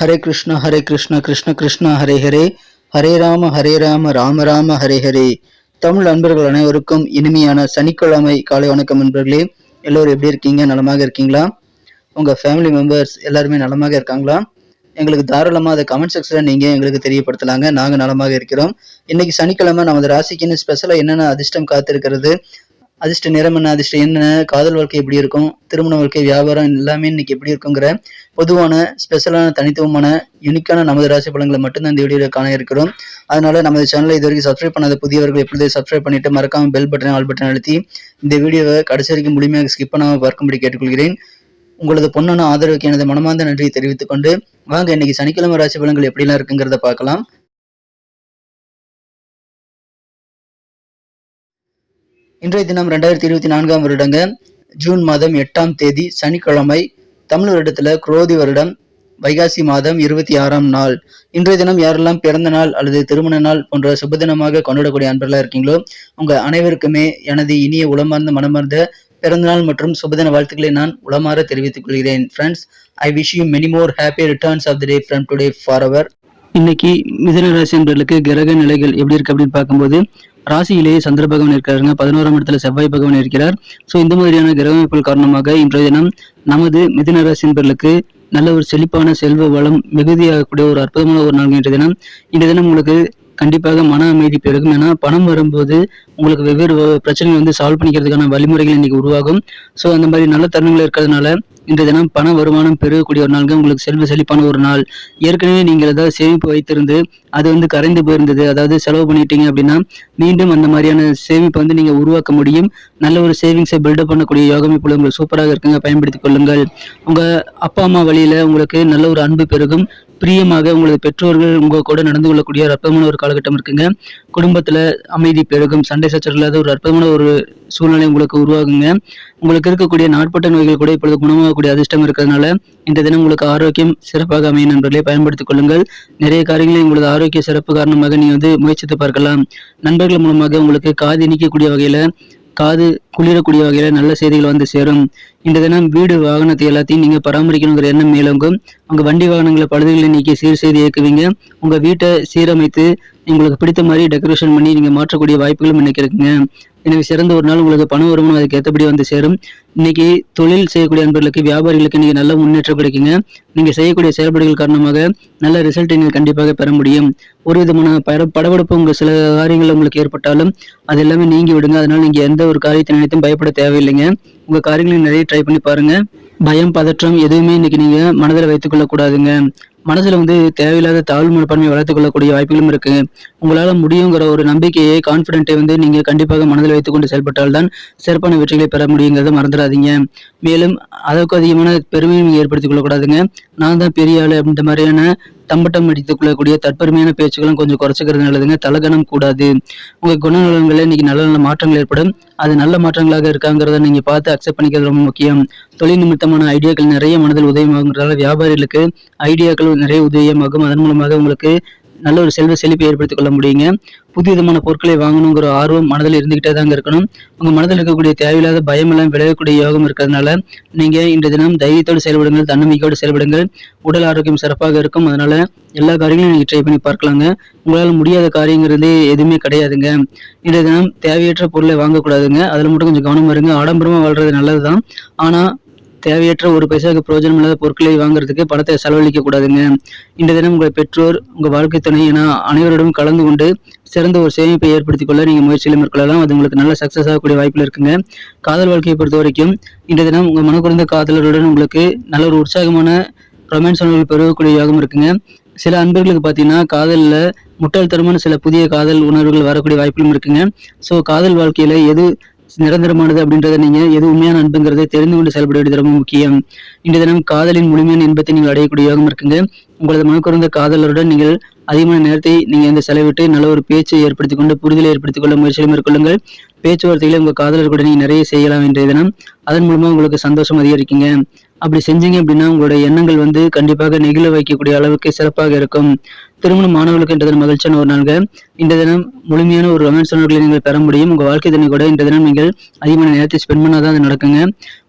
ஹரே கிருஷ்ண ஹரே கிருஷ்ண கிருஷ்ண கிருஷ்ண ஹரே ஹரே. ஹரே ராம ஹரே ராம ராம ராம ஹரே ஹரே. தமிழ் நண்பர்கள் அனைவருக்கும் இனிமையான சனிக்கிழமை காலை வணக்கம் நண்பர்களே. எல்லோரும் எப்படி இருக்கீங்க? நலமாக இருக்கீங்களா? உங்க ஃபேமிலி மெம்பர்ஸ் எல்லாருமே நலமாக இருக்காங்களா? எங்களுக்கு தாராளமாக அதை கமெண்ட் செக்ஷனில் நீங்கள் எங்களுக்கு தெரியப்படுத்தலாங்க. நாங்கள் நலமாக இருக்கிறோம். இன்னைக்கு சனிக்கிழமை நமது ராசிக்குன்னு ஸ்பெஷலாக என்னென்ன அதிர்ஷ்டம் காத்திருக்கிறது? அதிர்ஷ்ட நிறம் என்ன அதிர்ஷ்டம் என்ன காதல் வாழ்க்கை எப்படி இருக்கும் திருமண வாழ்க்கை வியாபாரம் எல்லாமே இன்னைக்கு எப்படி இருக்குங்கிற பொதுவான ஸ்பெஷலான தனித்துவமான யூனிக்கான நமது ராசி பலன்களை மட்டும்தான் இந்த வீடியோவில் காண இருக்கிறோம். அதனால நமது சேனலை இது வரைக்கும் சப்ஸ்கிரைப் பண்ணாத புதியவர்கள் எப்பொழுது சப்ஸ்கிரைப் பண்ணிட்டு மறக்காம பெல் பட்டன் ஆல் பட்டன் அழுத்தி இந்த வீடியோவை கடைசி வரைக்கும் முழுமையாக ஸ்கிப் பண்ணாமல் பார்க்கும்படி கேட்டுக்கொள்கிறேன். உங்களது பொண்ணான ஆதரவுக்கு எனது மனமார்ந்த நன்றியை தெரிவித்துக் கொண்டு வாங்க இன்னைக்கு சனிக்கிழமை ராசி பலன்கள் எப்படிலாம் இருக்குங்கிறத பார்க்கலாம். இன்றைய தினம் ரெண்டாயிரத்தி இருபத்தி நான்காம் வருடங்க ஜூன் மாதம் எட்டாம் தேதி சனிக்கிழமை தமிழ் வருடத்துல குரோதி வருடம் வைகாசி மாதம் இருபத்தி ஆறாம் நாள். இன்றைய தினம் யாரெல்லாம் பிறந்த நாள் அல்லது திருமண நாள் போன்ற சுபதினமாக கொண்டாடக்கூடிய அன்பர்களா இருக்கீங்களோ உங்க அனைவருக்குமே எனது இனிய உளமார்ந்த மனமார்ந்த பிறந்தநாள் மற்றும் சுபதின வாழ்த்துக்களை நான் உளமாற தெரிவித்துக் கொள்கிறேன். Friends I wish you many more happy returns of the day from today for our இன்னைக்கு மிதுன ராசி கிரக நிலைகள் எப்படி இருக்கு அப்படின்னு பார்க்கும்போது ராசியிலேயே சந்திர பகவான் இருக்காருங்க பதினோராம் இடத்துல செவ்வாய் பகவான் இருக்கிறார். ஸோ இந்த மாதிரியான கிரகமைப்புகள் காரணமாக இன்றைய தினம் நமது மிதுன ராசி நல்ல ஒரு செழிப்பான செல்வ வளம் மிகுதியாகக்கூடிய ஒரு அற்புதமான ஒரு நாள் இன்றைய தினம். இன்றைய தினம் உங்களுக்கு கண்டிப்பாக மன அமைதி பெருகும். ஏன்னா பணம் வரும்போது உங்களுக்கு வெவ்வேறு பிரச்சனைகள் வந்து சால்வ் பண்ணிக்கிறதுக்கான வழிமுறைகள் இன்னைக்கு உருவாகும். ஸோ அந்த மாதிரி நல்ல தருணங்கள் இருக்கிறதுனால இன்றைய தினம் பண வருமானம் பெருகக்கூடிய ஒரு நாள்கள் உங்களுக்கு செல்வ செழிப்பான ஒரு நாள். ஏற்கனவே நீங்கள் ஏதாவது சேமிப்பு வைத்திருந்து அது வந்து கரைந்து போயிருந்தது. அதாவது செலவு பண்ணிட்டீங்க அப்படின்னா மீண்டும் அந்த மாதிரியான சேமிப்பை வந்து நீங்க உருவாக்க முடியும். நல்ல ஒரு சேவிங்ஸை பில்டப் பண்ணக்கூடிய யோகம் இப்பொழுது உங்களுக்கு சூப்பராக இருக்குங்க. பயன்படுத்திக் கொள்ளுங்கள். உங்க அப்பா அம்மா வழியில உங்களுக்கு நல்ல ஒரு அன்பு பெருகும். பிரியமாக உங்களது பெற்றோர்கள் உங்க கூட நடந்து கொள்ளக்கூடிய ஒரு அற்புதமான ஒரு காலகட்டம் இருக்குங்க. குடும்பத்துல அமைதி பெருகும் சண்டை சச்சரவு இல்லாத ஒரு அற்புதமான ஒரு சூழ்நிலை உங்களுக்கு உருவாகுங்க. உங்களுக்கு இருக்கக்கூடிய நாட்பட்ட நோய்கள் கூட இப்பொழுது குணமாகக்கூடிய அதிர்ஷ்டம் இருக்கிறதுனால இந்த தினம் உங்களுக்கு ஆரோக்கியம் சிறப்பாக அமையும் நண்பர்களை பயன்படுத்திக் கொள்ளுங்கள். நிறைய காரியங்களை உங்களது ஆரோக்கிய சிறப்பு காரணமாக நீங்க வந்து முயற்சித்து பார்க்கலாம். நண்பர்கள் மூலமாக உங்களுக்கு காது இணைக்கக்கூடிய வகையில காது குளிரக்கூடிய வகையில நல்ல செய்திகள் வந்து சேரும். இந்த தினம் வீடு வாகனத்தை எல்லாத்தையும் நீங்க பராமரிக்கணுங்கிற எண்ணம் மேலோங்கும். உங்க வண்டி வாகனங்களை பழுதுகளை நீக்கி சீர் செய்து இயக்குவீங்க. உங்க வீட்டை சீரமைத்து உங்களுக்கு பிடித்த மாதிரி டெக்கரேஷன் பண்ணி நீங்க மாற்றக்கூடிய வாய்ப்புகளும் இன்னைக்கு இருக்குங்க. எனவே சிறந்த ஒரு நாள் உங்களுக்கு பண வருமானம் அதுக்கு ஏற்றபடி வந்து சேரும். இன்னைக்கு தொழில் செய்யக்கூடிய அன்பர்களுக்கு வியாபாரிகளுக்கு இன்னைக்கு நல்ல முன்னேற்றம் கிடைக்குங்க. நீங்க செய்யக்கூடிய செயல்பாடுகள் காரணமாக நல்ல ரிசல்ட்டை நீங்கள் கண்டிப்பாக பெற முடியும். ஒரு விதமான பட படபடப்பு உங்கள் சில காரியங்கள் உங்களுக்கு ஏற்பட்டாலும் அது எல்லாமே நீங்கி விடுங்க. அதனால நீங்கள் எந்த ஒரு காரியத்தை நினைத்தும் பயப்பட தேவையில்லைங்க. உங்கள் காரியங்களை நிறைய ட்ரை பண்ணி பாருங்கள் பயம் பதற்றம் எதுவுமே இன்னைக்கு நீங்கள் மனதில் வைத்துக்கொள்ளக்கூடாதுங்க மனசுல வந்து தேவையில்லாத தாழ்வு மனப்பான்மையை வளர்த்துக் கொள்ளக்கூடிய வாய்ப்புகளும் இருக்கு. உங்களால முடியுங்கிற ஒரு நம்பிக்கையை கான்பிடென்ட்டை வந்து நீங்க கண்டிப்பாக மனதில் வைத்துக்கொண்டு செயல்பட்டால் தான் சிறப்பான வெற்றிகளை பெற முடியுங்கிறத மறந்துடாதீங்க. மேலும் அதற்கு அதிகமான பெருமையும் ஏற்படுத்திக் கொள்ளக்கூடாதுங்க நான் தான் பெரிய ஆளு அப்படின்ற மாதிரியான தம்பட்டம் அடித்துக் கொள்ளக்கூடிய தற்பெருமையான பேச்சுகளும் கொஞ்சம் குறைச்சிக்கிறது நல்லதுங்க. தலகணம் கூடாது. உங்க குணநலன்களில் இன்னைக்கு நல்ல நல்ல மாற்றங்கள் ஏற்படும். அது நல்ல மாற்றங்களாக இருக்காங்கிறத நீங்க பார்த்து அக்செப்ட் பண்ணிக்கிறது ரொம்ப முக்கியம். தொழில் நிமித்தமான ஐடியாக்கள் நிறைய மனதில் உதயமாகுங்கிறதால வியாபாரிகளுக்கு ஐடியாக்கள் நிறைய உதயமாகும். அதன் மூலமாக உங்களுக்கு நல்ல ஒரு செல்வ செழிப்பை ஏற்படுத்திக் கொள்ள முடியுங்க. புது விதமான பொருட்களை வாங்கணுங்கிற ஆர்வம் மனதில் இருந்துகிட்டே தாங்க இருக்கணும். உங்கள் மனதில் இருக்கக்கூடிய தேவையில்லாத பயம் எல்லாம் விளையக்கூடிய யோகம் இருக்கிறதுனால நீங்கள் இன்றைய தினம் தைரியத்தோடு செயல்படுங்கள் தன்னம்பிக்கையோடு செயல்படுங்கள். உடல் ஆரோக்கியம் சிறப்பாக இருக்கும். அதனால எல்லா காரியங்களும் நீங்கள் ட்ரை பண்ணி பார்க்கலாங்க. உங்களால் முடியாத காரியங்கிறது எதுவுமே கிடையாதுங்க. இன்றைய தினம் தேவையற்ற பொருளை வாங்கக்கூடாதுங்க. அதில் மட்டும் கொஞ்சம் கவனமாக இருங்க. ஆடம்பரமாக வாழ்றது நல்லது தான் ஆனால் தேவையற்ற ஒரு பைசாவுக்கு பிரயோஜனம் இல்லாத பொருட்களை வாங்குறதுக்கு பணத்தை செலவழிக்க கூடாதுங்க. இந்த தினம் உங்கள் பெற்றோர் உங்கள் வாழ்க்கை துணை என அனைவரிடம் கலந்து கொண்டு சிறந்த ஒரு சேமிப்பை ஏற்படுத்திக் கொள்ள நீங்கள் முயற்சியில் மேற்கொள்ளலாம். அது உங்களுக்கு நல்ல சக்ஸஸ் ஆகக்கூடிய வாய்ப்பில் இருக்குங்க. காதல் வாழ்க்கையை பொறுத்த வரைக்கும் இந்த தினம் உங்கள் மனக்குறந்த காதலருடன் உங்களுக்கு நல்ல ஒரு உற்சாகமான ரொமான்ஸ் உணர்வுகள் பெருகக்கூடிய யோகம் இருக்குங்க. சில அன்பர்களுக்கு பார்த்தீங்கன்னா காதலில் முட்டாள்தனமான சில புதிய காதல் உணர்வுகள் வரக்கூடிய வாய்ப்புகளும் இருக்குங்க. ஸோ காதல் வாழ்க்கையில எது நிரந்தரமானது அப்படின்றத நீங்க எது உண்மையான அன்புங்கிறதை தெரிந்து கொண்டு செயல்பட வேண்டியது ரொம்ப முக்கியம். இன்றைய தினம் காதலின் முழுமையான இன்பத்தை நீங்கள் அடையக்கூடிய யோகம் இருக்குங்க. உங்களது மனக்குறந்த காதலருடன் நீங்கள் அதிகமான நேரத்தை நீங்க இந்த செலவிட்டு நல்ல ஒரு பேச்சை ஏற்படுத்தி கொண்டு புரிதலை ஏற்படுத்திக் கொள்ள முயற்சிகளை மேற்கொள்ளுங்கள். பேச்சுவார்த்தைகளை உங்க காதலர் கூட நீங்க நிறைய செய்யலாம் இன்றைய தினம். அதன் மூலமா உங்களுக்கு சந்தோஷம் அதிகரிக்குங்க. அப்படி செஞ்சீங்க அப்படின்னா உங்களுடைய எண்ணங்கள் வந்து கண்டிப்பாக நெகிழ வைக்கக்கூடிய அளவுக்கு சிறப்பாக இருக்கும். திருமணம் மாணவர்களுக்கு இன்ற தினம் மகிழ்ச்சியான ஒரு நாள்கள் இந்த தினம் முழுமையான ஒரு ரொமான்ஸ் உணர்வுகளை நீங்கள் பெற முடியும். உங்க வாழ்க்கை தினம் கூட இந்த தினம் நீங்கள் அதிகமான நேரத்தை ஸ்பெண்ட் பண்ணாதான் அது நடக்குங்க.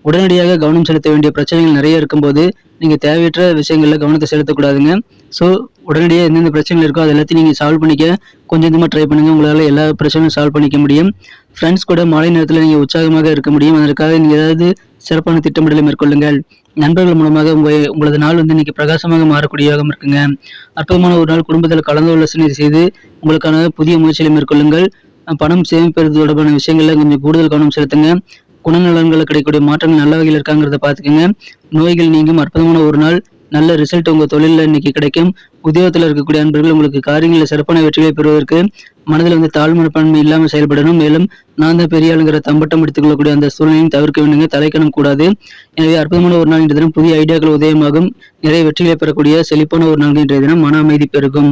உடனடியாக கவனம் செலுத்த வேண்டிய பிரச்சனைகள் நிறைய இருக்கும்போது நீங்கள் தேவையற்ற விஷயங்களில் கவனத்தை செலுத்தக்கூடாதுங்க. ஸோ உடனடியாக எந்தெந்த பிரச்சனைகள் இருக்கோ அது எல்லாத்தையும் நீங்கள் சால்வ் பண்ணிக்க கொஞ்சம் கொஞ்சமாக ட்ரை பண்ணுங்கள் உங்களால் எல்லா பிரச்சனையும் சால்வ் பண்ணிக்க முடியும். ஃப்ரெண்ட்ஸ் கூட மாலை நேரத்தில் நீங்கள் உற்சாகமாக இருக்க முடியும். அதற்காக நீங்கள் ஏதாவது சிறப்பான திட்டமிடலை மேற்கொள்ளுங்கள். நண்பர்கள் மூலமாக உங்கள் உங்களது நாள் வந்து இன்னைக்கு பிரகாசமாக மாறக்கூடியதாக இருக்குங்க. அற்புதமான ஒரு நாள் குடும்பத்தில் கலந்து ஆலோசனை செய்து உங்களுக்கான புதிய முயற்சிகளை மேற்கொள்ளுங்கள். பணம் சேமிப்பது தொடர்பான விஷயங்களில் கொஞ்சம் கூடுதல் கவனம் செலுத்துங்க. குணநலன்களில் கிடைக்கக்கூடிய மாற்றங்கள் நல்ல வகையில் இருக்காங்கிறத பார்த்துக்கோங்க. நோய்கள் நீங்கும் அற்புதமான ஒரு நாள். நல்ல ரிசல்ட் உங்கள் தொழிலில் இன்னைக்கு கிடைக்கும். உத்தியோகத்தில் இருக்கக்கூடிய அன்பர்கள் உங்களுக்கு காரியங்களில் சிறப்பான வெற்றிகளை பெறுவதற்கு மனதில் வந்து தாழ்மனப்பான்மை இல்லாமல் செயல்படணும். மேலும் நான் தான் பெரிய ஆளுங்கிற தம்பட்டம் எடுத்துக்கொள்ளக்கூடிய அந்த சூழ்நிலையும் தவிர்க்க வேண்டுங்க. தலைக்கணும் கூடாது. எனவே அற்புதமான ஒரு நாள் இன்றைய தினம் புதிய ஐடியாக்கள் உதயமாகும். நிறைய வெற்றிகளை பெறக்கூடிய செழிப்பான ஒரு நாள் இன்றைய தினம் மன அமைதி பெருகும்.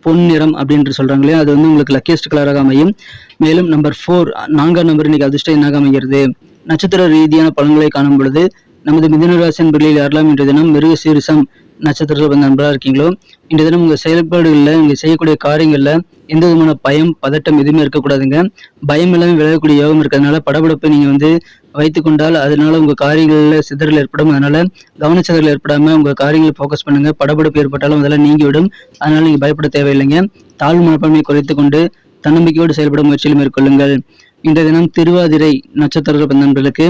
பொன் நிறம் அப்படின்ட்டு சொல்கிறாங்க இல்லையா? அது வந்து உங்களுக்கு லக்கியஸ்ட் கலராக அமையும். மேலும் நம்பர் ஃபோர் நான்காம் நம்பர் இன்னைக்கு அதிர்ஷ்டம் என்னாக அமைகிறது? நட்சத்திர ரீதியான பலன்களை காணும் பொழுது நமது மிதனராசி என்பர்களில் யாரெல்லாம் இன்றைய தினம் மிருகசீரிசம் நட்சத்திரத்தில் வந்த நண்பராக இருக்கீங்களோ? இன்றைய தினம் உங்கள் செயல்பாடுகளில் நீங்கள் செய்யக்கூடிய காரியங்களில் எந்த விதமான பயம் பதட்டம் எதுவுமே இருக்கக்கூடாதுங்க. பயம் எல்லாமே விளையக்கூடிய யோகம் இருக்கிறதுனால படபடப்பை நீங்கள் வந்து வைத்துக்கொண்டால் அதனால உங்கள் காரியங்களில் சிதறல் ஏற்படும். அதனால கவனச்சிதறல் ஏற்படாமல் உங்கள் காரியங்களை ஃபோக்கஸ் பண்ணுங்க. படபடப்பு ஏற்பட்டாலும் அதெல்லாம் நீங்கிவிடும். அதனால நீங்கள் பயப்பட தேவையில்லைங்க. தாழ்வு மனப்பான்மையை குறைத்து கொண்டு தன்னம்பிக்கையோடு செயல்பட முயற்சியில் மேற்கொள்ளுங்கள். இன்றைய தினம் திருவாதிரை நட்சத்திர நண்பர்களுக்கு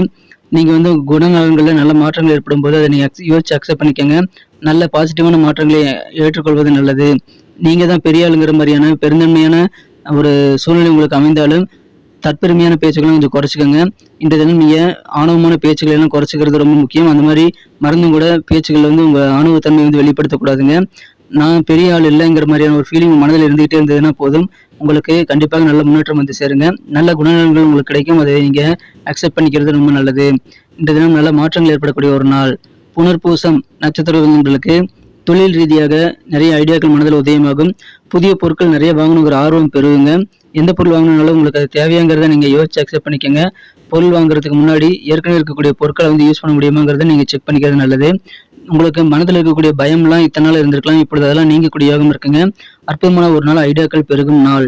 நீங்கள் வந்து குணநலன்களில் நல்ல மாற்றங்கள் ஏற்படும் போது அதை நீங்கள் யோசிச்சு அக்செப்ட் பண்ணிக்கோங்க. நல்ல பாசிட்டிவான மாற்றங்களை ஏற்றுக்கொள்வது நல்லது. நீங்கள் தான் பெரிய ஆளுங்கிற மாதிரியான பெருந்தன்மையான ஒரு சூழ்நிலை உங்களுக்கு அமைந்தாலும் தற்பெருமையான பேச்சுக்களை கொஞ்சம் குறைச்சிக்கோங்க. இந்த தினம் நீங்கள் ஆணவமான பேச்சுக்களை எல்லாம் குறைச்சிக்கிறது ரொம்ப முக்கியம். அந்த மாதிரி மறந்தும் கூட பேச்சுக்கள் வந்து உங்கள் ஆணவத்தன்மை வந்து வெளிப்படுத்தக்கூடாதுங்க. நான் பெரிய ஆள் இல்லைங்கிற மாதிரியான ஒரு ஃபீலிங் மனதில் இருந்துகிட்டே இருந்ததுன்னா போதும். உங்களுக்கு கண்டிப்பாக நல்ல முன்னேற்றம் வந்து சேருங்க. நல்ல குணநலன்கள் உங்களுக்கு கிடைக்கும். அதை நீங்கள் அக்செப்ட் பண்ணிக்கிறது ரொம்ப நல்லது. இந்த தினம் நல்ல மாற்றங்கள் ஏற்படக்கூடிய ஒரு நாள். புனர்பூசம் நட்சத்திரங்களுக்கு தொழில் ரீதியாக நிறைய ஐடியாக்கள் மனதில் உதயமாகும். புதிய பொருட்கள் நிறைய வாங்கணுங்கிற ஆர்வம் பெறுவீங்க. எந்த பொருள் வாங்கினாலும் உங்களுக்கு அது தேவையாங்கிறத நீங்கள் யோசிச்சு அக்செப்ட் பண்ணிக்கோங்க. பொருள் வாங்குறதுக்கு முன்னாடி ஏற்கனவே இருக்கக்கூடிய பொருட்களை வந்து யூஸ் பண்ண முடியுமாங்கிறத நீங்கள் செக் பண்ணிக்கிறது நல்லது. உங்களுக்கு மனதில் இருக்கக்கூடிய பயம்லாம் இத்தனை நாள் இருந்திருக்கலாம். இப்பொழுது அதெல்லாம் நீங்கக்கூடிய யோகம் இருக்குங்க. அற்புதமான ஒரு நாள் ஐடியாக்கள் பெருகும் நாள்.